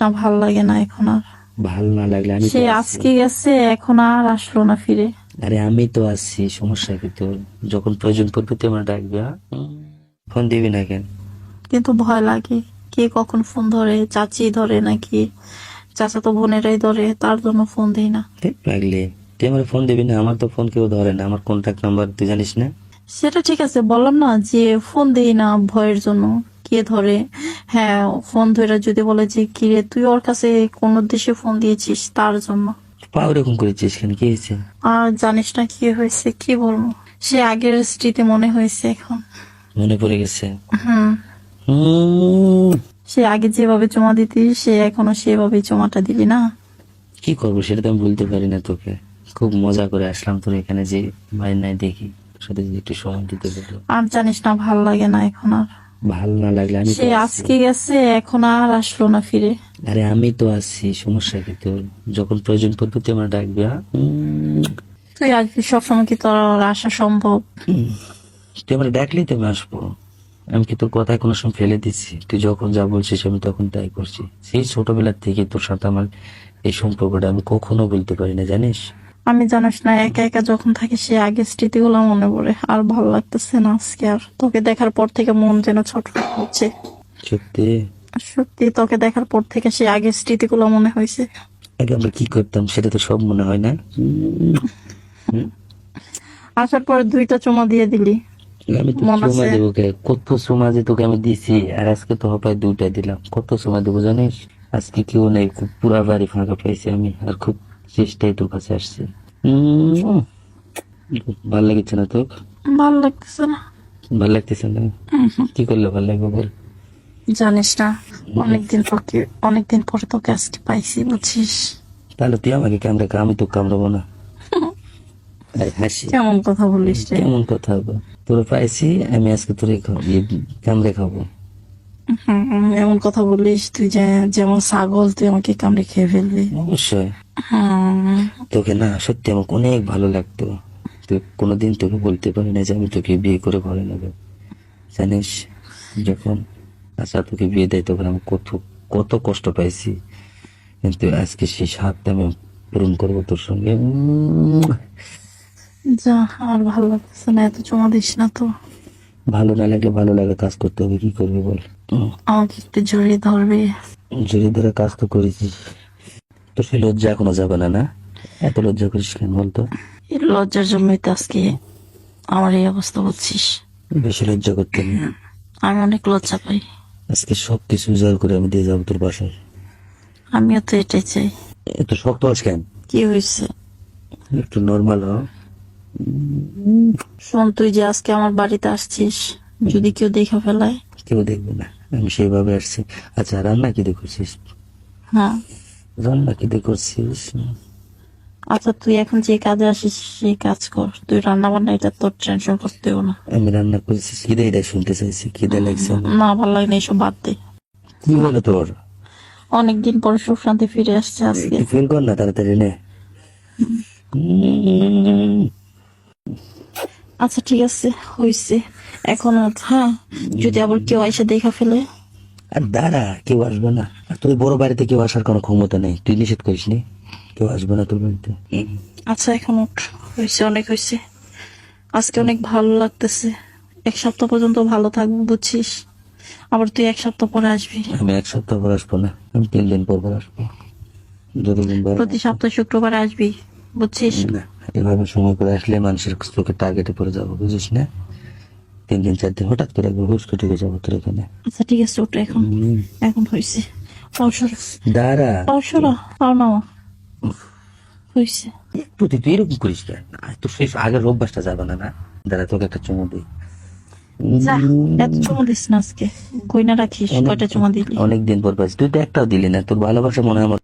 না ভালো লাগে না এখন আর। ভালো না লাগলে আমি সে আজকে গেছে এখন আর আসলো না ফিরে। আরে আমি তো আছি সমস্যা কি তোর? যখন প্রয়োজন পড়বে তুই আমার ডাকবি হ্যাঁ? ফোন দিবি না কেন? কিন্তু ভয় লাগে। কে কখন ফোন ধরে? চাচি ধরে নাকি? চাচা তো বোনেরাই ধরে তার জন্য ফোন দেই না। লাগলে তুই আমার ফোন দিবি না আমার তো ফোন কেউ ধরে না আমার কন্ট্যাক্ট নাম্বার তুই জানিস না? সেটা ঠিক আছে বললাম না যে ফোন দেই না ভয়ের জন্য। কে ধরে হ্যাঁ ফোন ধরে যদি বলে যে কিরে তুই ওর কাছে কোন উদ্দেশ্যে ফোন দিয়েছিস? তার জন্য। পা ওরকম করেছিস কেন? কি হয়েছে? আর জানিস না কি হয়েছে কি বলব? সে আগের স্মৃতি মনে হয়েছে এখন। মনে পড়ে গেছে। হুম। সে আগে যেভাবে জমা দিতি সে এখনও সেভাবেই জমাটা দিবি না? কি করব সেটা তো আমি বলতে পারি না তোকে। খুব মজা করে আসলাম তোর এখানে যে ভাই নাই দেখি। সাথে একটু সময় দিতে আর জানিস না ভালো লাগে না এখন আর। ভালো না লাগলে আমি সে আজকে গেছে এখন আর আসলো না ফিরে। আরে আমি তো আছি সমস্যা কি তোর? যখন প্রয়োজন পড়বে তুই আমার ডাকবি হ্যাঁ? তুই আসবি সবসময় কি তোর আসা সম্ভব? তুই আমার ডাকলেই তো আমি আসব। আমি কি তোর কথায় কোনো সময় ফেলে দিচ্ছি? তুই যখন যা বলছিস আমি তখন তাই করছি। সেই ছোটবেলার থেকে তোর সাথে আমার এই সম্পর্কটা আমি কখনো বলতে পারি না জানিস? আমি জানিস না একা একা যখন থাকি সে আগের স্মৃতিগুলো মনে পড়ে। আর ভালো লাগতেছে না আজকে আর। তোকে দেখার পর থেকে মন যেন ছটফট হচ্ছে সত্যি? সত্যি তোকে দেখার পর থেকে সে আগের স্মৃতিগুলো মনে হয়েছে। আগে আমরা কি করতাম সেটা তো সব মনে হয় না? আসার পর দুইটা চুমা দিয়ে দিলি। আমি তো আছে? দেবো কত সময় যে তোকে আমি দিছি আর আজকে তো হপায় দুইটা দিলাম। কত সময় দেবো জানিস? আজকে কেউ নেই খুব পুরা বাড়ি ফাঁকা পাইছি আমি আর খুব চেষ্টায় তোর কাছে আসছে। ভালো লাগছে না তোর? ভালো লাগতেছে না। ভালো লাগতেছে না? কি করলে ভালো লাগবে বল? জানিস না অনেকদিন তোকে অনেকদিন পরে তোকে আজকে পাইছি বুঝছিস? তাহলে তুই আমাকে কামড়ে আমি তো কামড়াবো না। কেমন কথা বলিস কেমন কথা হবে? তোর পাইছি আমি আজকে তোর কামড়ে খাব। হুম, এমন কথা বলিস তুই যেমন ছাগল তুই আমাকে কামড়ে খেয়ে ফেলবি অবশ্যই। তোকে না সত্যি আমাকে অনেক ভালো লাগতো। তুই কোনোদিন তোকে বলতে পারি না যে আমি তোকে বিয়ে করে ঘরে নেব। জানিস যখন আশা তোকে বিয়ে দেয় তখন আমি কত কত কষ্ট পাইছি। কিন্তু আজকে সেই স্বাদটা আমি পূরণ করব তোর সঙ্গে। যা আর ভালো লাগতেছে না এত জমা দিস না তো। ভালো না লাগলে ভালো লাগে কাজ করতে হবে কি করবি বল? আমাকে একটু জড়িয়ে ধরবি। জড়িয়ে ধরে কাজ তো করেছিস। তো সে লজ্জা এখনও যাবে না না? এত লজ্জা করিস কেন বলতো? এই লজ্জার জন্যই তো আজকে আমার এই অবস্থা বুঝছিস। বেশি লজ্জা করতে নেই। আমি অনেক লজ্জা পাই। আজকে সব কিছু উজাড় করে আমি দিয়ে যাব তোর বাসায়। আমিও তো এটাই চাই। এত শক্ত আছ কেন? কি হয়েছে? একটু নর্মাল হ। শোন তুই যে আজকে আমার বাড়িতে আসছিস যদি কেউ দেখে ফেলায়? কেউ দেখবে না। আমি সেইভাবে আসছি। আচ্ছা রান্না কি দিয়ে করছিস হ্যাঁ। রান্না কি করছিস? আচ্ছা তুই এখন যে কাজে আসিস সেই কাজ কর। তুই রান্না বান্না এটা তোর টেনশন করতে হবে না। আমি রান্না করছি খিদে এটা শুনতে চাইছি খিদে লাগছে আমার। না ভালো লাগে না এসব বাদ দে। কি বলে তোর? অনেকদিন পরে সুখ শান্তি ফিরে আসছে আজকে। ফিল কর না তাড়াতাড়ি নে। উম, আচ্ছা ঠিক আছে হয়েছে এখন হ্যাঁ যদি আবার কেউ এসে দেখা ফেলে। আর দাঁড়া কেউ আসবে না। আর তোর বড় বাড়িতে কেউ আসার কোনো ক্ষমতা নেই। তুই নিষেধ করিস নি। কেউ আসবে না তোর বাড়িতে। আচ্ছা এখন হয়েছে অনেক হয়েছে। আজকে অনেক ভালো লাগতেছে। এক সপ্তাহ পর্যন্ত ভালো থাকব বুঝছিস? আবার তুই এক সপ্তাহ পরে আসবি। আমি এক সপ্তাহ পর আসব না। আমি তিন দিন পর পর আসব। প্রতি সপ্তাহ শুক্রবার আসবি বুঝছিস? না এভাবে সময় করে আসলে মানুষের চোখে টার্গেটে পড়ে যাব বুঝিস না? তিন দিন চার দিন হঠাৎ করে হুস করে ঢুকে যাব তোর এখানে। আচ্ছা ঠিক আছে ওটা এখন। এখন হয়েছে। দাঁড়া। পাও পাও নামা হয়েছে। একটু তুই এরকম করিস কেন? তোর সেই আগের অভ্যাসটা যাবে না না? দাঁড়া তোকে একটা চুমু দিই। না না অনেকদিন পর পাইছি। তুই তো একটাও দিলি না তোর ভালোবাসা মনে হয় আমার